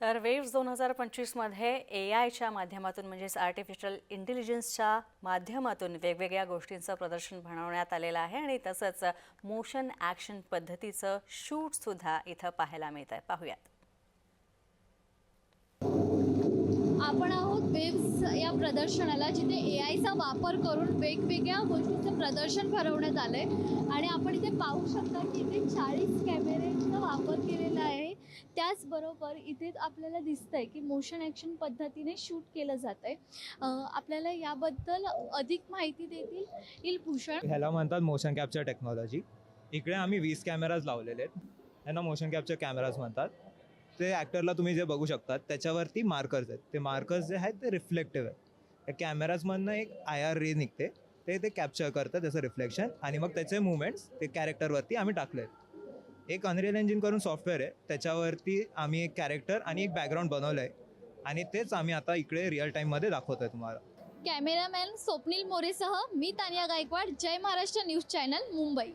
तर वेव्स दोन हजार पंचवीसमध्ये ए आयच्या माध्यमातून म्हणजेच आर्टिफिशियल इंटेलिजन्सच्या माध्यमातून वेगवेगळ्या गोष्टींचं प्रदर्शन बनवण्यात आलेलं आहे आणि तसंच मोशन ॲक्शन पद्धतीचं शूटसुद्धा इथं पाहायला मिळत आहे पाहूयात. आपण आहोत वेव्स या प्रदर्शनाला जिथे ए आयचा वापर करून वेगवेगळ्या गोष्टींचं प्रदर्शन भरवण्यात आलं आहे आणि आपण इथे पाहू शकता की इथे चाळीस कॅमेऱ्यांचा वापर केलेला आहे. त्याचबरोबर इथे आपल्याला दिसतं आहे की मोशन ॲक्शन पद्धतीने शूट केलं जातं आहे आपल्याला याबद्दल अधिक माहिती देतील इल भूषण. ह्याला म्हणतात मोशन कॅप्चर टेक्नॉलॉजी इकडे आम्ही वीस कॅमेराज लावलेले आहेत. यांना मोशन कॅप्चर कॅमेराज म्हणतात. ते ॲक्टरला तुम्ही जे बघू शकतात त्याच्यावरती मार्कर्स आहेत. ते मार्कर्स जे आहेत ते रिफ्लेक्टिव्ह आहेत. त्या कॅमेराजमधनं एक आय आर रे निघते. ते ते कॅप्चर करतं त्याचं रिफ्लेक्शन आणि मग त्याचे मुवमेंट्स ते कॅरेक्टरवरती आम्ही टाकले आहेत एक अनरियल इंजिन करून सॉफ्टवेअर आहे. त्याच्यावरती आम्ही एक कॅरेक्टर आणि एक बॅकग्राऊंड बनवलं आहे आणि तेच आम्ही आता इकडे रिअल टाईममध्ये दाखवतोय तुम्हाला. कॅमेरामॅन स्वप्नील मोरेसह मी तानिया गायकवाड जय महाराष्ट्र न्यूज चॅनल मुंबई.